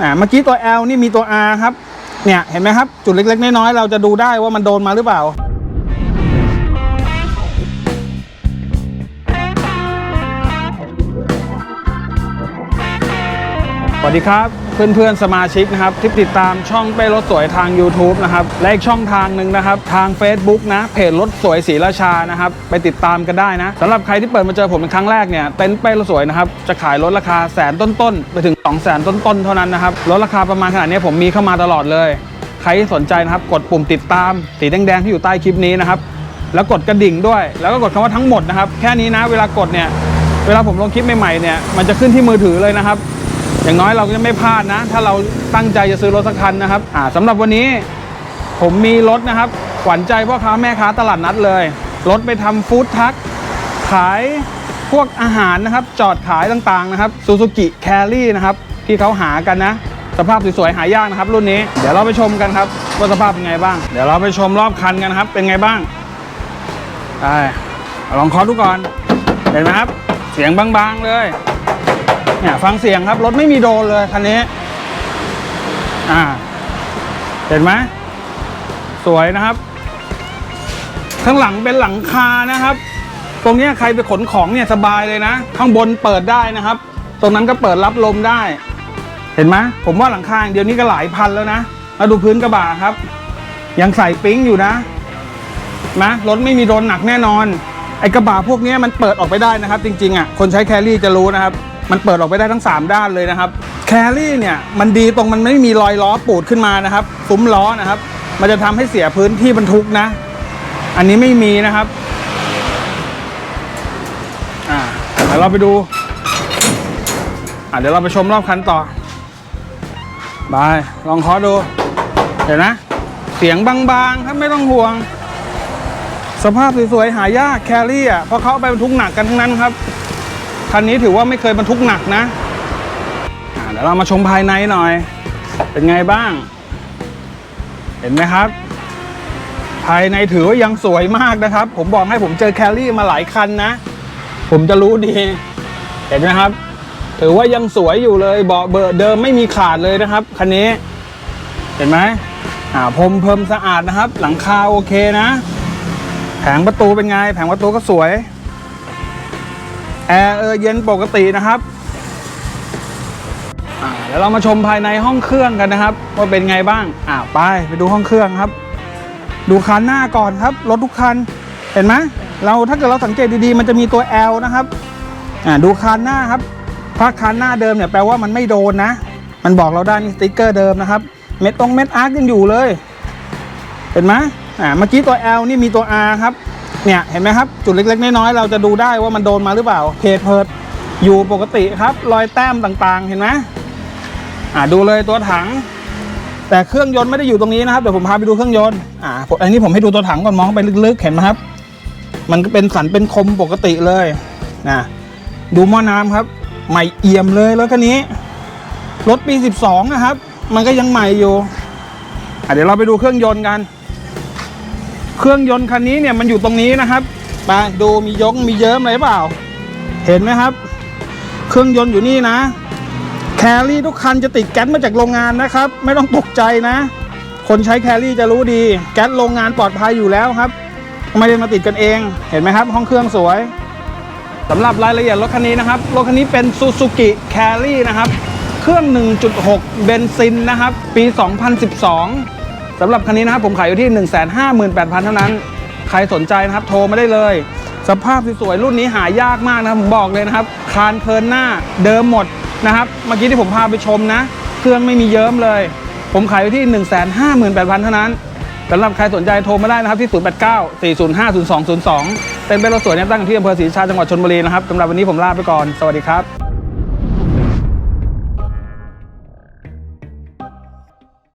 อ่าเมื่อกี้ตัว L นี่มีตัว R ครับ เนี่ยเห็นไหมครับ จุดเล็กๆ น้อยๆเราจะดูได้ว่ามันโดนมาหรือเปล่าสวัสดีครับเพื่อนๆสมาชิกนะครับที่ติดตามช่องเป้รถสวยทาง YouTube นะครับและอีกช่องทางหนึ่งนะครับ ทาง Facebook นะเพจรถสวยศรีราชานะครับไปติดตามกันได้นะสำหรับใครที่เปิดมาเจอผมเป็นครั้งแรกเนี่ยเต็นท์เป้รถสวยนะครับจะขายรถราคาแสนต้นๆไปถึง2 0 0แสนต้นๆเท่านั้นนะครับรถราคาประมาณขนาดนี้ผมมีเข้ามาตลอดเลย ใครที่สนใจนะครับกดปุ่มติดตามสีแดงๆที่อยู่ใต้คลิปนี้นะครับแล้วกดกระดิ่งด้วย แล้วก็กดคำว่าทั้งหมดนะครับ แค่นี้นะ เวลากดเนี่ย เวลาผมลงคลิปใหม่ๆเนี่ย มันจะขึ้นที่มือถือเลยนะครับ อย่างน้อยเราก็จะไม่พลาดนะ ถ้าเราตั้งใจจะซื้อรถสักคันนะครับอ่าสำหรับวันนี้ผมมีรถนะครับขวัญใจพ่อค้าแม่ค้าตลาดนัดเลย รถไปทำฟู้ดทักขายพวกอาหารนะครับ จอดขายต่างๆนะครับซูซูกิแครี่นะครับ ที่เขาหากันนะ สภาพสวยๆหายากนะครับ รุ่นนี้เดี๋ยวเราไปชมกันครับว่าสภาพเป็นไงบ้าง เดี๋ยวเราไปชมรอบคันกันครับ เป็นไงบ้างไปลองเคอดูก่อน เห็นไหมครับ เสียงบางๆเลย เนี่ยฟังเสียงครับ รถไม่มีโดนเลยคันนี้ อ่า เห็นไหมสวยนะครับ ข้างหลังเป็นหลังคานะครับ ตรงนี้ใครไปขนของเนี่ยสบายเลยนะ ข้างบนเปิดได้นะครับ ตรงนั้นก็เปิดรับลมได้ เห็นไหมผมว่าหลังคาอย่างเดียวนี้ก็หลายพันแล้วนะ มาดูพื้นกระบะครับ ยังใส่ปิ๊งอยู่นะนะรถไม่มีโดนหนักแน่นอนไอ้กระบะพวกนี้มันเปิดออกไปได้นะครับ จริงๆอะคนใช้แครี่จะรู้นะครับ มันเปิดออกไปได้ทั้ง 3 ด้านเลยนะครับแครี่เนี่ยมันดีตรงมันไม่มีรอยล้อปูดขึ้นมานะครับซุ้มล้อนะครับ มันจะทำให้เสียพื้นที่บรรทุกนะ อันนี้ไม่มีนะครับอ่าเดี๋ยวเราไปดูอ่าเดี๋ยวเราไปชมรอบคันต่อบายลองเคอดูเห็นนะ เสียงบางๆครับไม่ต้องห่วง สภาพสวยๆหายากแครี่อะเพราะเขาไปบรรทุกหนักกันทั้งนั้นครับ คันนี้ถือว่าไม่เคยบรรทุกหนักนะเดี๋ยวเรามาชมภายในหน่อย เป็นไงบ้าง เห็นไหมครับ ภายในถือว่ายังสวยมากนะครับ ผมบอกให้ผมเจอแคลรี่มาหลายคันนะ ผมจะรู้ดี เห็นไหมครับ ถือว่ายังสวยอยู่เลยเบาะเบอร์เดิมไม่มีขาดเลยนะครับคันนี้ เห็นไหมอ่าพรมเพิ่มสะอาดนะครับ หลังคาโอเคนะ แผงประตูเป็นไง แผงประตูก็สวย แอร์เออเย็นปกตินะครับอ่าเดี๋ยวเรามาชมภายในห้องเครื่องกันนะครับว่าเป็นไงบ้างอ่าไปไปดูห้องเครื่องครับ ดูคันหน้าก่อนครับรถทุกคันเห็นไหมเราถ้าเกิดเราสังเกตดีๆ มันจะมีตัว L นะครับอ่าดูคันหน้าครับถ้าคันหน้าเดิมเนี่ยแปลว่ามันไม่โดนนะ มันบอกเราได้นี่สติ๊กเกอร์เดิมนะครับเม็ดตรงเม็ดอาร์คยังอยู่เลย เห็นไหมอ่าเมื่อกี้ตัว L นี่มีตัว R ครับ เนี่ยเห็นไหมครับ จุดเล็กๆ น้อยๆเราจะดูได้ว่ามันโดนมาหรือเปล่าเพจเพิดอยู่ปกติครับ รอยแต้มต่างๆ เห็นไหมอ่าดูเลยตัวถัง แต่เครื่องยนต์ไม่ได้อยู่ตรงนี้นะครับเดี๋ยวผมพาไปดูเครื่องยนต์อ่าอันนี้ผมให้ดูตัวถังก่อนมองไปลึกๆเห็นไหมครับ มันก็เป็นสันเป็นคมปกติเลยนะดูหม้อน้ำครับ ใหม่เอี่ยมเลยรถคันนี้รถปี 12 นะครับ มันก็ยังใหม่อยู่อะเดี๋ยวเราไปดูเครื่องยนต์กัน เครื่องยนต์คันนี้เนี่ยมันอยู่ตรงนี้นะครับไปดูมียกมีเยิ้มอะไรเปล่า เห็นไหมครับ เครื่องยนต์อยู่นี่นะ แครี่ทุกคันจะติดแก๊สมาจากโรงงานนะครับ ไม่ต้องตกใจนะ คนใช้แครี่จะรู้ดีแก๊สโรงงานปลอดภัยอยู่แล้วครับ ไม่ได้มาติดกันเอง เห็นไหมครับ ห้องเครื่องสวยสำหรับรายละเอียดรถคันนี้นะครับรถคันนี้เป็น Suzuki Carry นะครับ เครื่อง 1.6 เบนซินนะครับ ปี 2012 สำหรับคันนี้นะครับผมขายอยู่ที่ 158,000 เท่านั้น ใครสนใจนะครับโทรมาได้เลย สภาพสวยๆรุ่นนี้หายากมากนะครับผมบอกเลยนะครับ คานเคินหน้าเดิมหมดนะครับ เมื่อกี้ที่ผมพาไปชมนะ เครื่องไม่มีเยิ้มเลย ผมขายอยู่ที่ 158,000 เท่านั้นสำหรับใครสนใจโทรมาได้นะครับที่ 089 405 0202 เป็นเบลสวยเนี่ยตั้งอยู่ที่อำเภอศรีราชาจังหวัดชลบุรีนะครับสำหรับวันนี้ผมลาไปก่อน สวัสดีครับ